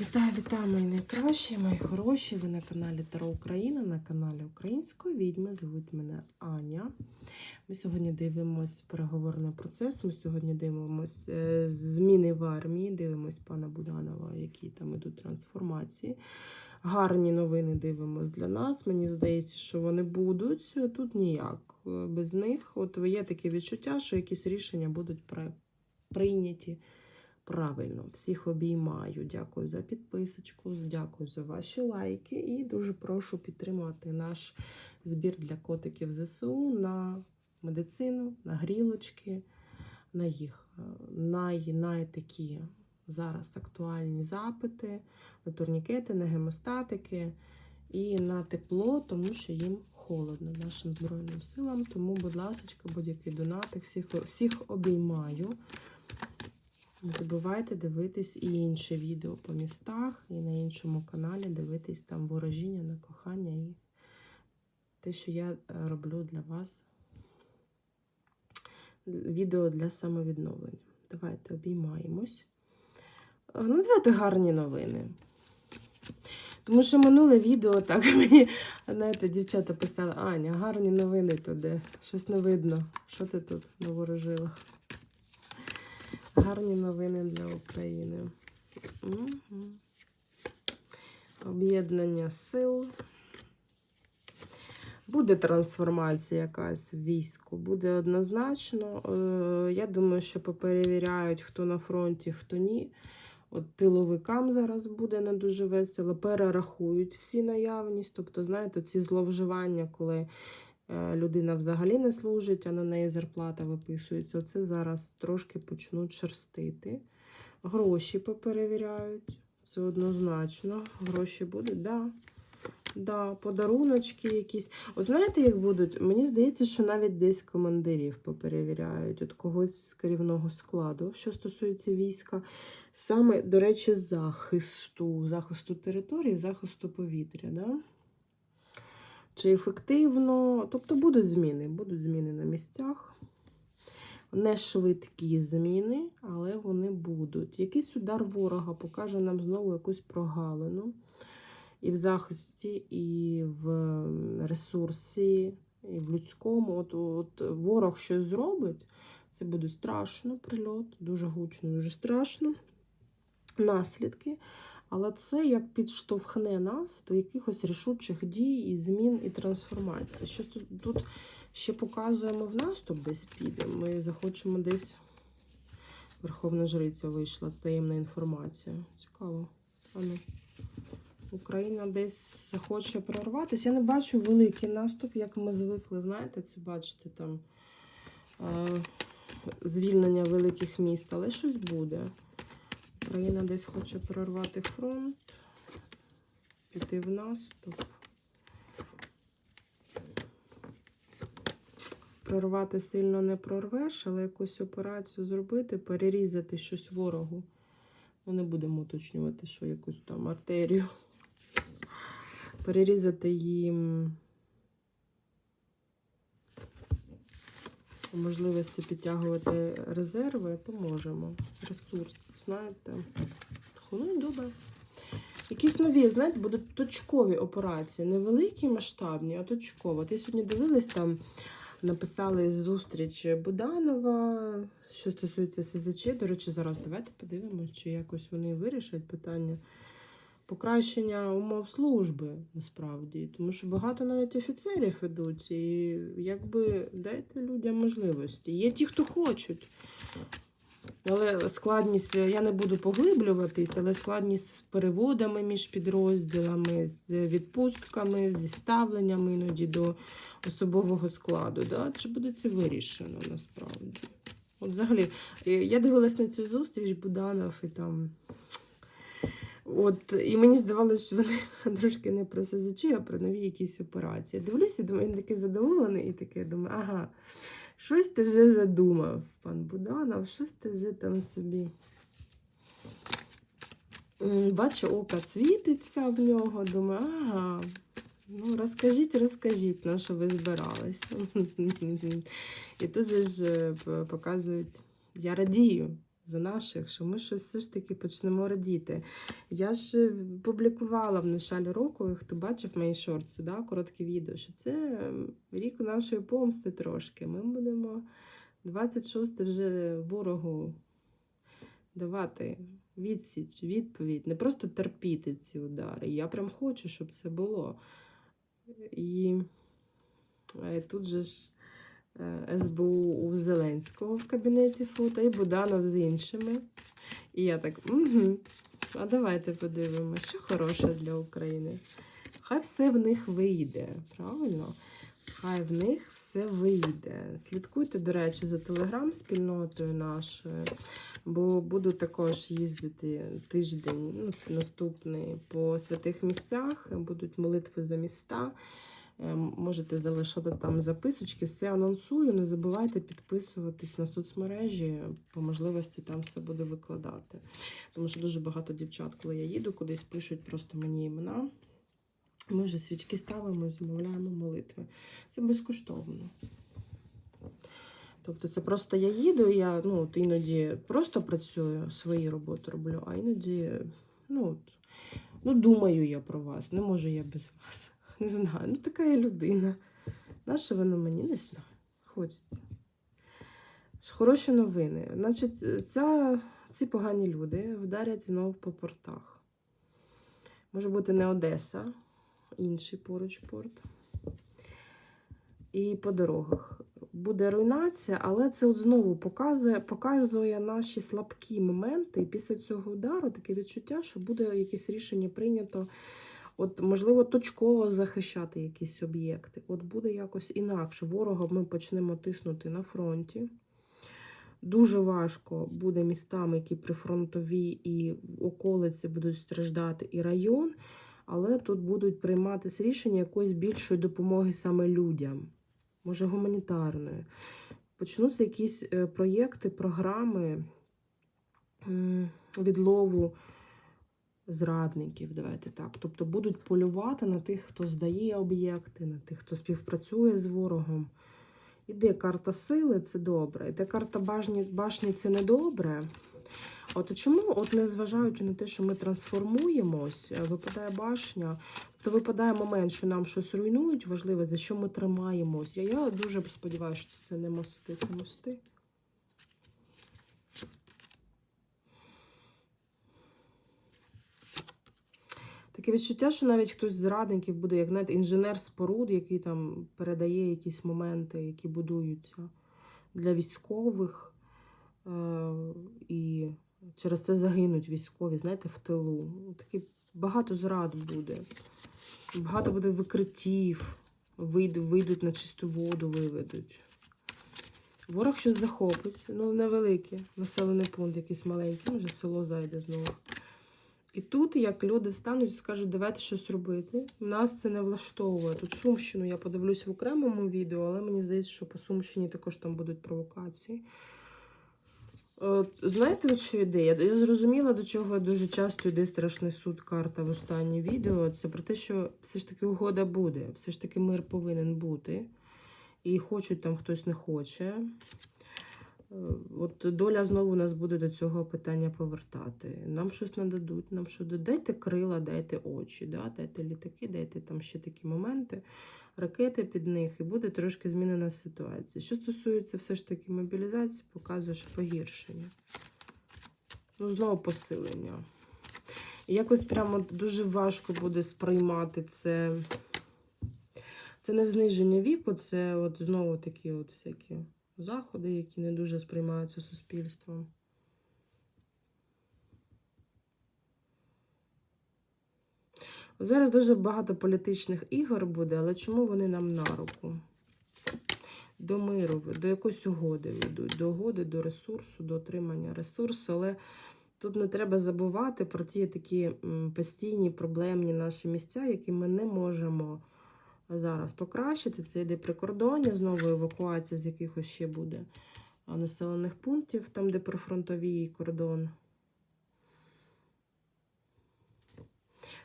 Вітаю, вітаю, мої найкращі, мої хороші. Ви на каналі Таро Україна, на каналі Української відьми. Звуть мене Аня. Ми сьогодні дивимось переговорний процес. Ми сьогодні дивимось е, зміни в армії, дивимось пана Буданова, які там ідуть трансформації. Гарні новини дивимось для нас. Мені здається, що вони будуть. Тут ніяк е, без них. От є таке відчуття, що якісь рішення будуть прийняті правильно. Всіх обіймаю. Дякую за підписочку, дякую за ваші лайки і дуже прошу підтримати наш збір для котиків ЗСУ на медицину, на грілочки, на їх е, най, най такі зараз актуальні запити, на турнікети, на гемостатики і на тепло, тому що їм холодно нашим Збройним силам. Тому, будь ласка, будь-який донатик, всіх, всіх обіймаю. Не забувайте дивитись і інші відео по містах, і на іншому каналі дивитись там ворожіння на кохання і те, що я е, роблю для вас. Відео для самовідновлення. Давайте обіймаємось. Е, Ну, давайте гарні новини. Тому що минуле відео так мені, знаєте, дівчата писали, Аня, гарні новини туди. Щось не видно. Що ти тут наворожила? Гарні новини для України. Мгм. Об'єднання сил. Буде трансформація якась в війську, буде однозначно. Е, Я думаю, що поперевіряють, хто на фронті, хто ні. От тиловикам зараз буде не дуже весело, перерахують всі наявність. Тобто, знаєте, ці зловживання, коли людина взагалі не служить, а на неї зарплата виписується. Оце зараз трошки почнуть шерстити. Гроші поперевіряють. Це однозначно. Гроші будуть, да. Да, подаруночки якісь. От знаєте, як будуть? Мені здається, що навіть десь командирів поперевіряють, от когось з керівного складу, що стосується війська. Саме, до речі, захисту, захисту території, захисту повітря. Да? Чи ефективно? Тобто будуть зміни, будуть зміни на місцях. Не швидкі зміни, але вони будуть. Якийсь удар ворога покаже нам знову якусь прогалину. І в захисті, і в ресурсі, і в людському. От, от ворог щось зробить, це буде страшно, прильот, дуже гучно, дуже страшно. Наслідки. Але це як підштовхне нас до якихось рішучих дій, і змін і трансформації. Що тут, тут ще показуємо в наступ десь підемо. Ми захочемо десь. Верховна Жриця вийшла, таємна інформація. Цікаво. Ану. Україна десь захоче прорватися. Я не бачу великий наступ, як ми звикли, знаєте, це бачите там е, звільнення великих міст, але щось буде. Україна десь хоче прорвати фронт, піти в наступ. Прорвати сильно не прорвеш, але якусь операцію зробити, перерізати щось ворогу. Ми не будемо уточнювати, що якусь там артерію. Перерізати їм можливості підтягувати резерви, то можемо. Ресурс, знаєте. Ну і добре. Якісь нові, знаєте, будуть точкові операції. Не великі, масштабні, а точково. Ти сьогодні дивились там, написали зустріч Буданова, що стосується СЗЧ. До речі, зараз давайте подивимося, чи якось вони вирішать питання покращення умов служби насправді. Тому що багато навіть офіцерів ідуть. І якби дайте людям можливості. Є ті, хто хочуть. Але складність, я не буду поглиблюватись, але складність з переводами між підрозділами, з відпустками, зі ставленням іноді до особового складу. Да? Чи буде це вирішено насправді? От взагалі, я дивилась на цю зустріч Буданов і там. От, і мені здавалося, що вони трошки не про СЗЧ, а про нові якісь операції. Дивлюся, думаю, він такий задоволений і таке думаю, ага, щось ти вже задумав, пан Буданов, щось ти вже там собі. Бачу, око світиться в нього, думаю, ага. Ну, розкажіть, розкажіть, на що ви збирались. І тут же ж е, показують, я радію за наших, що ми щось все ж таки почнемо радіти. Я ж е, публікувала в началі року, хто бачив мої шорти, да, коротке відео, що це рік нашої помсти трошки. Ми будемо 26 вже ворогу давати відсіч, відповідь, не просто терпіти ці удари. Я прям хочу, щоб це було. І е, тут же ж СБУ у Зеленського в кабінеті фото і Буданов з іншими. І я так, угу. А давайте подивимося, що хороше для України. Хай все в них вийде, правильно? Хай в них все вийде. Слідкуйте, до речі, за телеграм-спільнотою нашою, бо буду також їздити тиждень, ну, наступний по святих місцях, будуть молитви за міста. Е, Можете залишати там записочки, все анонсую. Не забувайте підписуватись на соцмережі, по можливості там все буду викладати. Тому що дуже багато дівчат, коли я їду, кудись пишуть просто мені імена. Ми вже свічки ставимо замовляємо молитви. Це безкоштовно. Тобто це просто я їду, я ну, от іноді просто працюю, свої роботи роблю, а іноді ну, от, ну, думаю я про вас. Не можу я без вас. Не знаю. Ну, така я людина. Наша воно мені не знаю. Хочеться. Хороші новини. Значить, ця, ці погані люди вдарять знову по портах. Може бути не Одеса, інший поруч порт. І по дорогах. Буде руйнація, але це от знову показує, показує наші слабкі моменти. І після цього удару таке відчуття, що буде якесь рішення прийнято, от, можливо, точково захищати якісь об'єкти. От буде якось інакше. Ворога ми почнемо тиснути на фронті. Дуже важко буде містам, які прифронтові і в околиці будуть страждати, і район, але тут будуть прийматися рішення якоїсь більшої допомоги саме людям, може гуманітарної. Почнуться якісь е, проєкти, програми відлову зрадників, давайте так. Тобто будуть полювати на тих, хто здає об'єкти, на тих, хто співпрацює з ворогом. Іде карта сили, це добре. Іде карта башні, башні це не добре. От чому, от незважаючи на те, що ми трансформуємось, е, випадає башня, то випадає момент, що нам щось руйнують, важливе, за що ми тримаємось. Я, я дуже сподіваюся, що це не мости, це мости. Таке відчуття, що навіть хтось з зрадників буде, як знаєте, інженер споруд, який там передає якісь моменти, які будуються для військових. Е, і через це загинуть військові, знаєте, в тилу. Такі багато зрад буде. Багато буде викриттів, вийдуть, на чисту воду, виведуть. Ворог щось захопить, ну невелике, населений пункт, якийсь маленький, може село зайде знову. І тут, як люди встануть і скажуть, давайте щось робити. Нас це не влаштовує. Тут Сумщину я подивлюсь в окремому відео, але мені здається, що по Сумщині також там будуть провокації. От, знаєте, от що йде? Я, я зрозуміла, до чого дуже часто йде страшний суд карта в останнє відео. Це про те, що все ж таки угода буде, все ж таки мир повинен бути. І хочуть там хтось не хоче. От доля знову нас буде до цього питання повертати. Нам щось нададуть, нам що дайте крила, дайте очі, да? дайте літаки, дайте там ще такі моменти, ракети під них, і буде трошки змінена ситуація. Що стосується все ж таки мобілізації, показує, що погіршення. Ну, знову посилення. І якось прямо дуже важко буде сприймати це. Це не зниження віку, це от знову такі от всякі заходи, які не дуже сприймаються суспільством. Зараз дуже багато політичних ігор буде, але чому вони нам на руку? До миру, до якоїсь угоди ведуть, до угоди, до ресурсу, до отримання ресурсу. Але тут не треба забувати про ті такі постійні проблемні наші місця, які ми не можемо зараз покращити. Це йде прикордоння, знову евакуація з якихось ще буде населених пунктів, там, де прифронтовий кордон.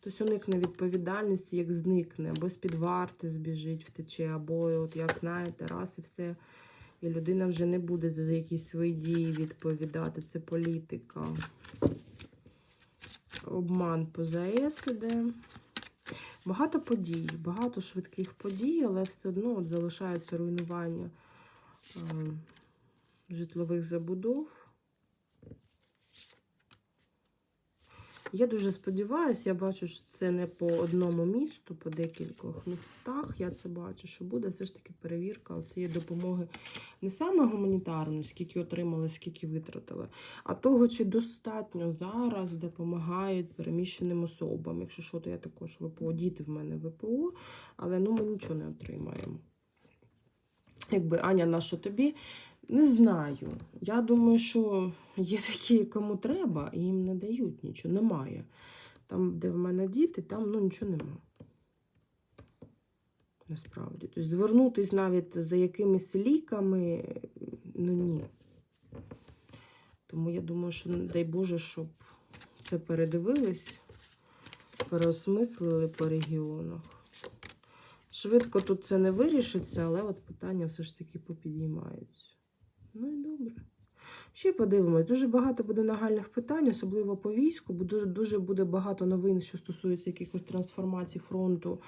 Хтось уникне відповідальності, як зникне, або з-під варти збіжить, втече, або, от, як знаєте, раз і все. І людина вже не буде за якісь свої дії відповідати. Це політика. Обман по ЗАЕС іде. Багато подій, багато швидких подій, але все одно от залишається руйнування е, житлових забудов. Я дуже сподіваюся, я бачу, що це не по одному місту, по декількох містах. Я це бачу, що буде все ж таки перевірка цієї допомоги не саме гуманітарної, скільки отримали, скільки витратили, а того, чи достатньо зараз допомагають переміщеним особам. Якщо що, то я також ВПО, діти в мене ВПО, але ну ми нічого не отримаємо. Якби Аня, на що тобі? Не знаю. Я думаю, що є такі, кому треба, і їм не дають нічого. Немає. Там, де в мене діти, там ну, нічого нема. Насправді. Тобто звернутись навіть за якимись ліками, ну ні. Тому я думаю, що дай Боже, щоб це передивились, переосмислили по регіонах. Швидко тут це не вирішиться, але от питання все ж таки попідіймаються. Ну і добре. Ще подивимось. Дуже багато буде нагальних питань, особливо по війську, бо дуже, дуже буде багато новин, що стосується якихось трансформацій фронту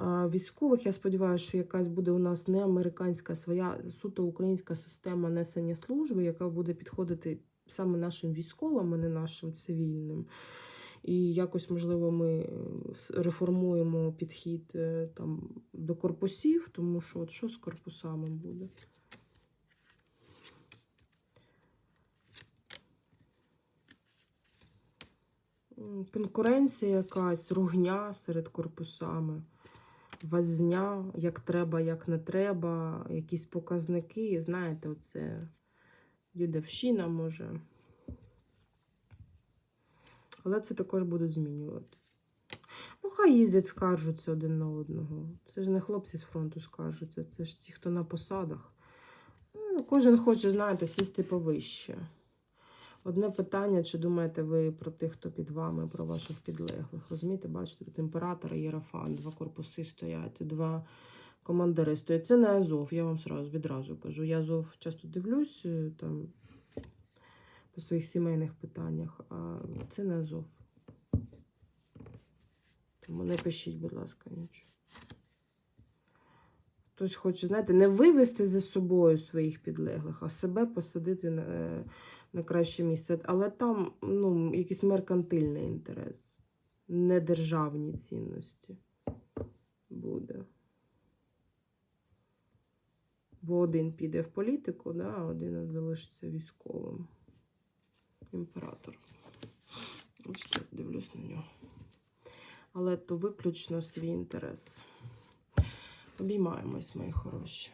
військових. Я сподіваюся, що якась буде у нас не американська, своя суто українська система несення служби, яка буде підходити саме нашим військовим, а не нашим цивільним. І якось, можливо, ми е, реформуємо підхід е, там, до корпусів, тому що от що з корпусами буде? Конкуренція якась, ругня серед корпусами, возня, як треба, як не треба, якісь показники. Знаєте, оце дідовщина може. Але це також будуть змінювати. Ну, хай їздять, скаржуться один на одного. Це ж не хлопці з фронту скаржуться, це ж ті, хто на посадах. Ну, кожен хоче, знаєте, сісти повище. Одне питання, чи думаєте ви про тих, хто під вами, про ваших підлеглих? Розумієте, бачите, тут імператор і Єрофан, два корпуси стоять, два командири стоять. Це не Азов, я вам сразу, відразу кажу. Я Азов часто дивлюсь е, там по своїх сімейних питаннях, а це не Азов. Тому не пишіть, будь ласка, нічого. Хтось хоче, знаєте, не вивести за собою своїх підлеглих, а себе посадити на, е, на краще місце. Але там ну, якийсь меркантильний інтерес, не державні цінності буде. Бо один піде в політику, да, а один залишиться військовим. Імператор. Бачите, дивлюсь на нього. Але то виключно свій інтерес. Обіймаємось, мої хороші.